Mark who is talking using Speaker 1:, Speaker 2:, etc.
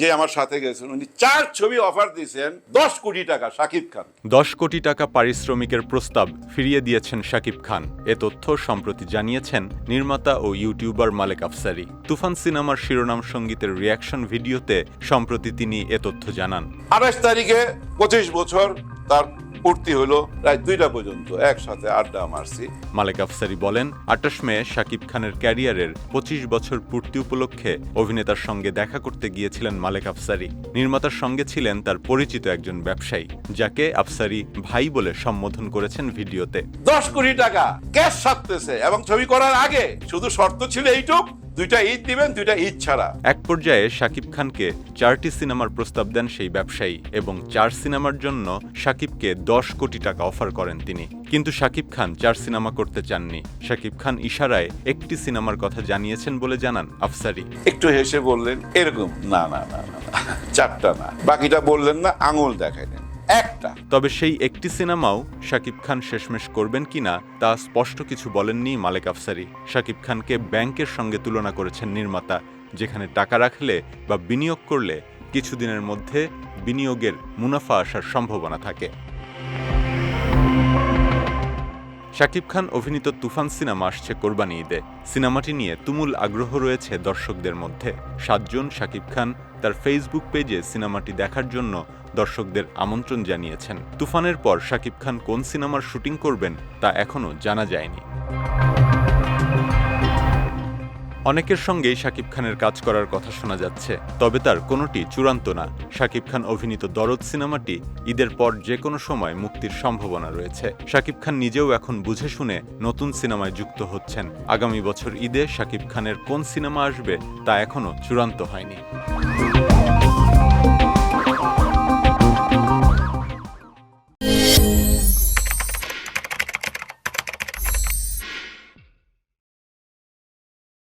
Speaker 1: যে আমার সাথে গেছেন উনি চার ছবি অফার দিয়েছেন দশ কোটি টাকা শাকিব খান।
Speaker 2: দশ কোটি টাকা পারিশ্রমিকের প্রস্তাব ফিরিয়ে দিয়েছেন শাকিব খান। এ তথ্য সম্প্রতি জানিয়েছেন নির্মাতা ও ইউটিউবার মালেক আফসারি। তুফান সিনেমার শিরোনাম সঙ্গীতের রিয়াকশন ভিডিওতে সম্প্রতি তিনি এ তথ্য জানান।
Speaker 1: আঠাশ তারিখে পঁচিশ বছর তার পূর্তি হলো প্রায় দুইটা পর্যন্ত একসাথে আড্ডা মারছি।
Speaker 2: মালেক আফসারি বলেন আটাশ মে শাকিব খানের ক্যারিয়ারের পঁচিশ বছর পূর্তি উপলক্ষে অভিনেতার সঙ্গে দেখা করতে গিয়েছিলেন মালেক আফসারি। নির্মাতার সঙ্গে ছিলেন তার পরিচিত একজন ব্যবসায়ী যাকে আফসারি ভাই বলে সম্বোধন করেছেন ভিডিওতে।
Speaker 1: দশ কোটি টাকা ক্যাশ সারতেছে এবং ছবি করার আগে শুধু শর্ত ছিল এইটুক দুইটা ঈদ দিবেন দুইটা ঈদ ছাড়া।
Speaker 2: এক পর্যায়ে শাকিব খানকে চারটি সিনেমার প্রস্তাব দেন সেই ব্যবসায়ী এবং চার সিনেমার জন্য শাকিবকে দশ কোটি টাকা অফার করেন তিনি। কিন্তু শাকিব খান চার সিনেমা করতে চাননি। শাকিব খান ইশারায় একটি সিনেমার কথা জানিয়েছেন বলে জানান আফসারি।
Speaker 1: একটু হেসে বললেন এরকম না না না না না, চারটা না। বাকিটা বললেন না আঙুল দেখাইলেন একটা।
Speaker 2: তবে সেই একটি সিনেমাও শাকিব খান শেষমেশ করবেন কিনা তা স্পষ্ট কিছু বলেননি মালেক আফসারি। শাকিব খানকে ব্যাংকের সঙ্গে তুলনা করেছেন নির্মাতা, যেখানে টাকা রাখলে বা বিনিয়োগ করলে কিছুদিনের মধ্যে বিনিয়োগের মুনাফা আসার সম্ভাবনা থাকে। শাকিব খান অভিনীত তুফান সিনেমা আসছে কোরবানি ঈদে। সিনেমাটি নিয়ে তুমুল আগ্রহ রয়েছে দর্শকদের মধ্যে। সাতজন শাকিব খান তার ফেসবুক পেজে সিনেমাটি দেখার জন্য দর্শকদের আমন্ত্রণ জানিয়েছেন। তুফানের পর শাকিব খান কোন সিনেমার শুটিং করবেন তা এখনও জানা যায়নি। অনেকের সঙ্গেই শাকিব খানের কাজ করার কথা শোনা যাচ্ছে, তবে তার কোনোটি চূড়ান্ত না। শাকিব খান অভিনীত দরদ সিনেমাটি ঈদের পর যে কোনো সময় মুক্তির সম্ভাবনা রয়েছে। শাকিব খান নিজেও এখন বুঝে শুনে নতুন সিনেমায় যুক্ত হচ্ছেন। আগামী বছর ঈদে শাকিব খানের কোন সিনেমা আসবে তা এখনও চূড়ান্ত হয়নি।